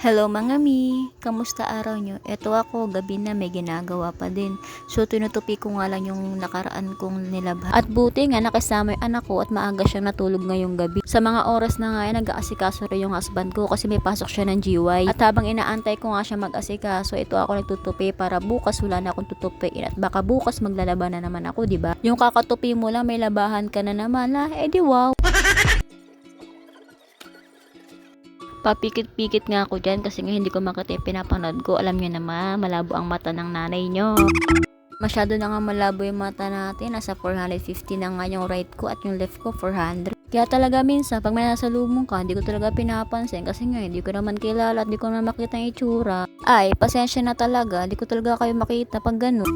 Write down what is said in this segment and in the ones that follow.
Hello mga mi! Kamusta araw nyo? Eto ako, gabi na may ginagawa pa din. So tinutupi ko nga lang yung nakaraan kong nilabhan. At buti nga nakasama yung anak ko at maaga siyang natulog ngayong gabi. Sa mga oras na nga yan, nag-aasikaso rin yung husband ko kasi may pasok siya ng GY. At habang inaantay ko nga siya mag-asikaso, ito ako nagtutupi para bukas wala na akong tutupiin at baka bukas maglalaba na naman ako, di ba? Yung kakatupi mo lang, may labahan ka na naman, ha? Eh di wow! Papikit-pikit nga ako dyan kasi nga hindi ko makita yung pinapanood ko. Alam nyo naman, malabo ang mata ng nanay nyo. Masyado na nga malabo yung mata natin. Nasa 450 na nga yung right ko at yung left ko 400. Kaya talaga minsan, pag may nasa lumong ka, hindi ko talaga pinapansin kasi nga hindi ko naman kilala at hindi ko naman makita yung itsura. Ay, pasensya na talaga, hindi ko talaga kayo makita pag ganun.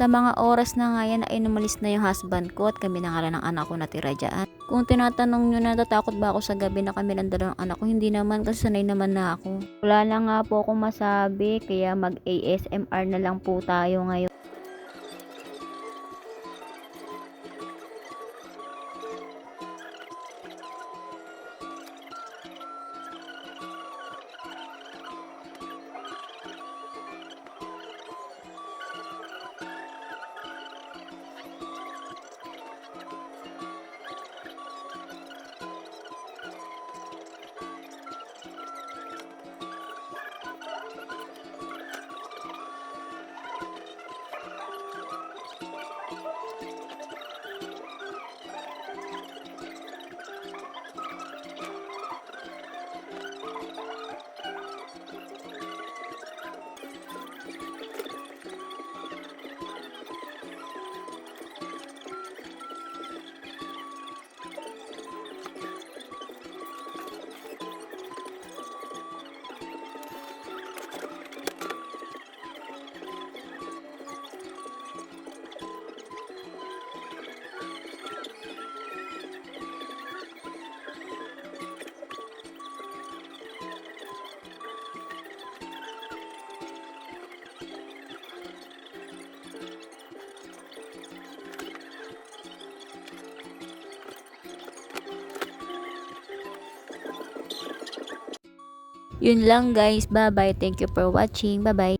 Sa mga oras na nga yan ay numalis na yung husband ko at kami na nga ng anak ko natira dyan. Kung tinatanong nyo na natatakot ba ako sa gabi na kami ng dalawang anak ko, hindi naman kasi sanay naman na ako. Wala na nga po akong masabi kaya mag ASMR na lang po tayo ngayon. Yun lang guys. Bye bye. Thank you for watching. Bye bye.